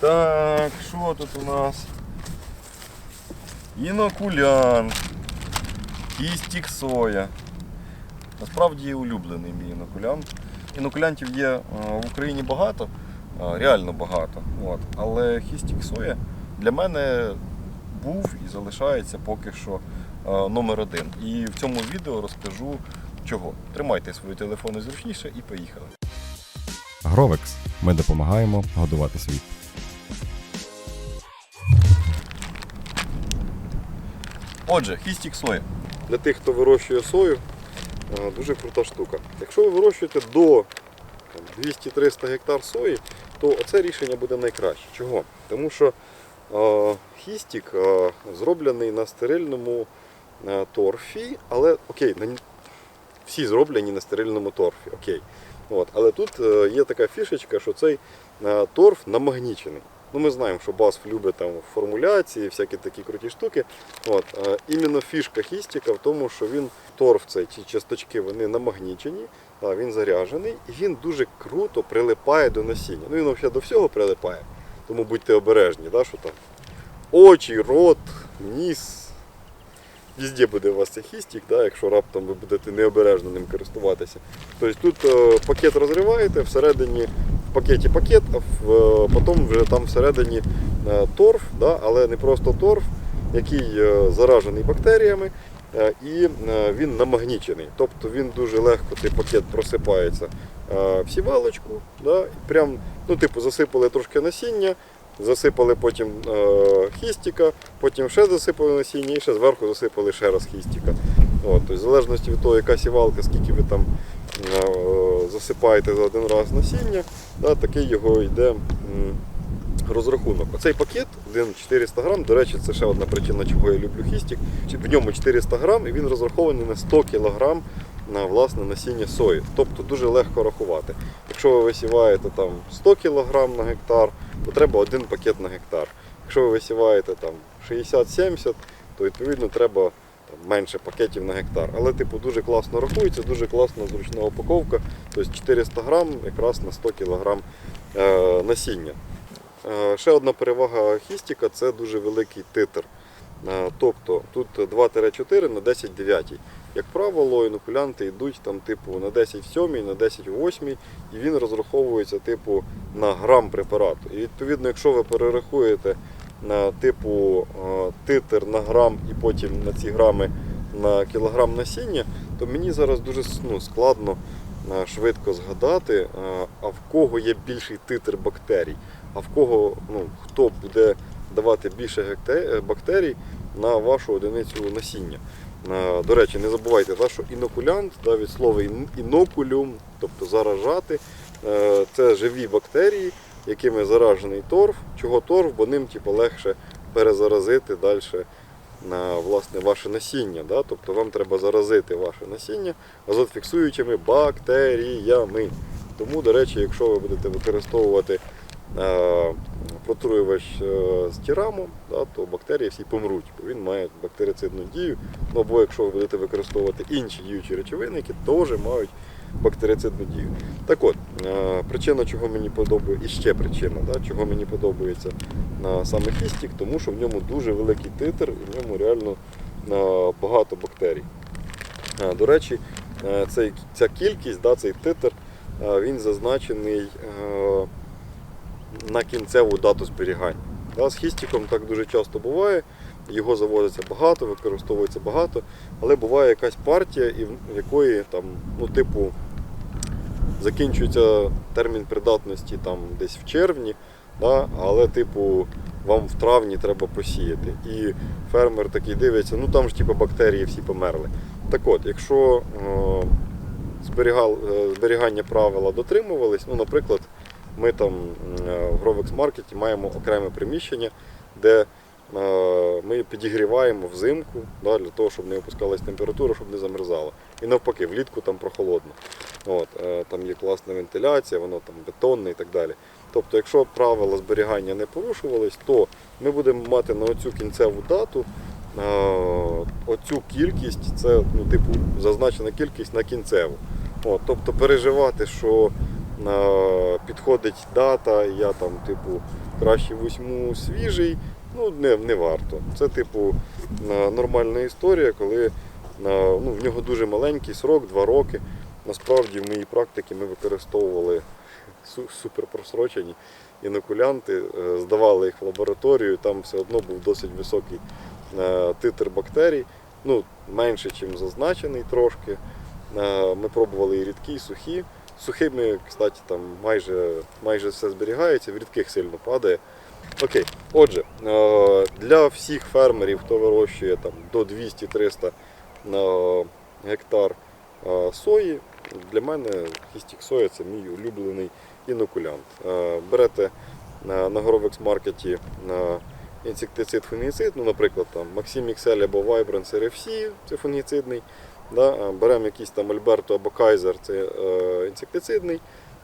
Так, що тут у нас? Інокулянт. Кістік соя. Насправді улюблений мій інокулянт. Інокулянтів є е, в Україні багато, е, реально багато. От. Але хістік соя для мене був і залишається поки що е, номер один. І в цьому відео розкажу чого. Тримайте свої телефони зручніше і поїхали. Гровекс. Ми допомагаємо годувати світ. Отже, хістік соя. Для тих, хто вирощує сою, дуже крута штука. Якщо ви вирощуєте до 200-300 гектар сої, то це рішення буде найкраще. Чого? Тому що хістік зроблений на стерильному торфі, але окей, всі зроблені на стерильному торфі. Окей. От. Але тут е, є така фішечка, що цей торф намагнічений. Ну, ми знаємо, що BASF любить там формуляції, всякі такі круті штуки. От, е, іменно фішка хістіка в тому, що він торф, цей, ці часточки, вони намагнічені, а, він заряджений і він дуже круто прилипає до насіння. Ну він взагалі до всього прилипає. Тому будьте обережні, да, що там очі, рот, ніс. Везде буде у вас цей хістік, да, якщо раптом ви будете необережно ним користуватися. Тобто тут е, пакет розриваєте, всередині в пакеті пакет, а е, потім вже там всередині е, торф, да, але не просто торф, який е, заражений бактеріями і він намагнічений. Тобто він дуже легко, цей пакет просипається в сівалочку. Да, прям, ну, типу, засипали трошки насіння, засипали потім е, хістіка, потім ще засипали насіння і ще зверху засипали ще раз хістіка. От, тобто, в залежності від того, яка сівалка, скільки ви там е, засипаєте за один раз насіння, да, такий його йде розрахунок. Оцей пакет, один 400 грам, до речі, це ще одна причина, чого я люблю хістік. В ньому 400 грам і він розрахований на 100 кг на власне насіння сої. Тобто дуже легко рахувати. Якщо ви висіваєте там 100 кг на гектар, то треба один пакет на гектар. Якщо ви висіваєте там 60-70, то відповідно треба там, менше пакетів на гектар. Але типу дуже класно рахується, дуже класна зручна упаковка. Тобто 400 грам якраз на 100 кг е, насіння. Е, Ще одна перевага хістіка це дуже великий титр. Е, Тобто тут 2-4 на 10 9. Як правило, інокулянти йдуть там, типу, на 10 в 7, на 10 в 8, і він розраховується типу, на грам препарату. І відповідно, якщо ви перерахуєте типу е, титр на грам і потім на ці грами на кілограм насіння, то мені зараз дуже ну, складно е, швидко згадати, е, а в кого є більший титр бактерій, а в кого ну, хто буде давати більше бактерій на вашу одиницю насіння. До речі, не забувайте, що інокулянт від слова інокулюм, тобто заражати, це живі бактерії, якими заражений торф. Чого торф? Бо ним типу, легше перезаразити далі на власне ваше насіння. Да? Тобто вам треба заразити ваше насіння азотфіксуючими бактеріями. Тому, до речі, якщо ви будете використовувати е, протруювач е, з тірамом, да, то бактерії всі помруть, бо він має бактерицидну дію. Ну, або якщо ви будете використовувати інші діючі речовини, які теж мають бактерицидну дію. Так от, е, причина, чого мені подобається, і ще причина, да, чого мені подобається на саме хістік, тому що в ньому дуже великий титр і в ньому реально е, багато бактерій. Е, До речі, е, ця кількість, да, цей титр, е, він зазначений е, на кінцеву дату зберігання. З хістіком так дуже часто буває, його завозиться багато, використовується багато, але буває якась партія, в якої там, ну, типу, закінчується термін придатності там десь в червні, да, але типу вам в травні треба посіяти. І фермер такий дивиться, ну там ж типу, бактерії всі померли. Так от, якщо е, е, зберігання правила дотримувались, ну, наприклад, ми там е, в Grovex Market маємо окреме приміщення, де е, ми підігріваємо взимку да, для того, щоб не опускалась температура, щоб не замерзало. І навпаки, влітку там прохолодно. От, е, там є класна вентиляція, воно там бетонне і так далі. Тобто, якщо правила зберігання не порушувались, то ми будемо мати на оцю кінцеву дату оцю кількість, це ну, типу, зазначена кількість на кінцеву. От, тобто переживати, що підходить дата, я там, типу, краще візьму свіжий. Ну, не, не варто. Це, типу, нормальна історія, коли ну, в нього дуже маленький срок, 2 роки. Насправді, в моїй практиці ми використовували суперпросрочені інокулянти, е, здавали їх в лабораторію, там все одно був досить високий е, титр бактерій, ну, менше, ніж зазначений трошки. Е, Ми пробували і рідкі, і сухі. Сухими, кстати, там майже, майже все зберігається, в рідких сильно падає. Окей, отже, е, для всіх фермерів, хто вирощує там, до 200-300 гектар е, сої, для мене хістік соя це мій улюблений інокулянт. Е, Берете на, Grovex маркеті інсектицид фунгіцид, ну, наприклад, там Maxim XL або Vibrance RFC, це фунгіцидний. Да? Беремо якийсь там Альберто або Кайзер, це е, інсектицидний.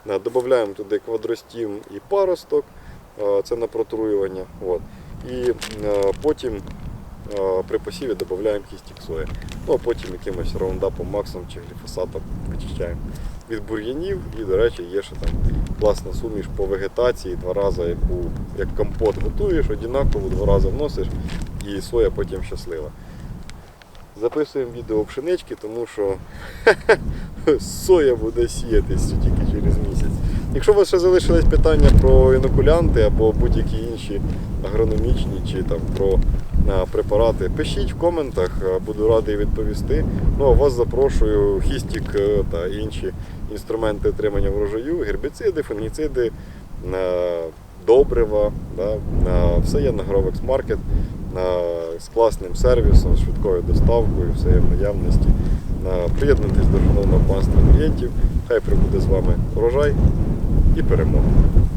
Е, Додаємо туди квадростім і паросток, е, це на протруювання. От. І е, потім е, при посіві додаємо хістік сої. Ну, а потім якимось раундапом, максом чи гліфосатом вичищаємо від бур'янів. І, до речі, є ще там класна суміш по вегетації, два рази, яку як компот готуєш, однаково два рази вносиш, і соя потім щаслива. Записуємо відео пшенички, тому що соя буде сіятись тільки через місяць. Якщо у вас ще залишились питання про інокулянти або будь-які інші агрономічні чи там про а, препарати, пишіть в коментах, буду радий відповісти. Ну а вас запрошую хістік е, та інші інструменти отримання врожаю, гербіциди, фунгіциди, е, добрива. Да, все є на Grovex Market з класним сервісом, швидкою доставкою, все є в наявності. Приєднуйтесь до шановного панства клієнтів. Хай прибуде з вами урожай і перемога.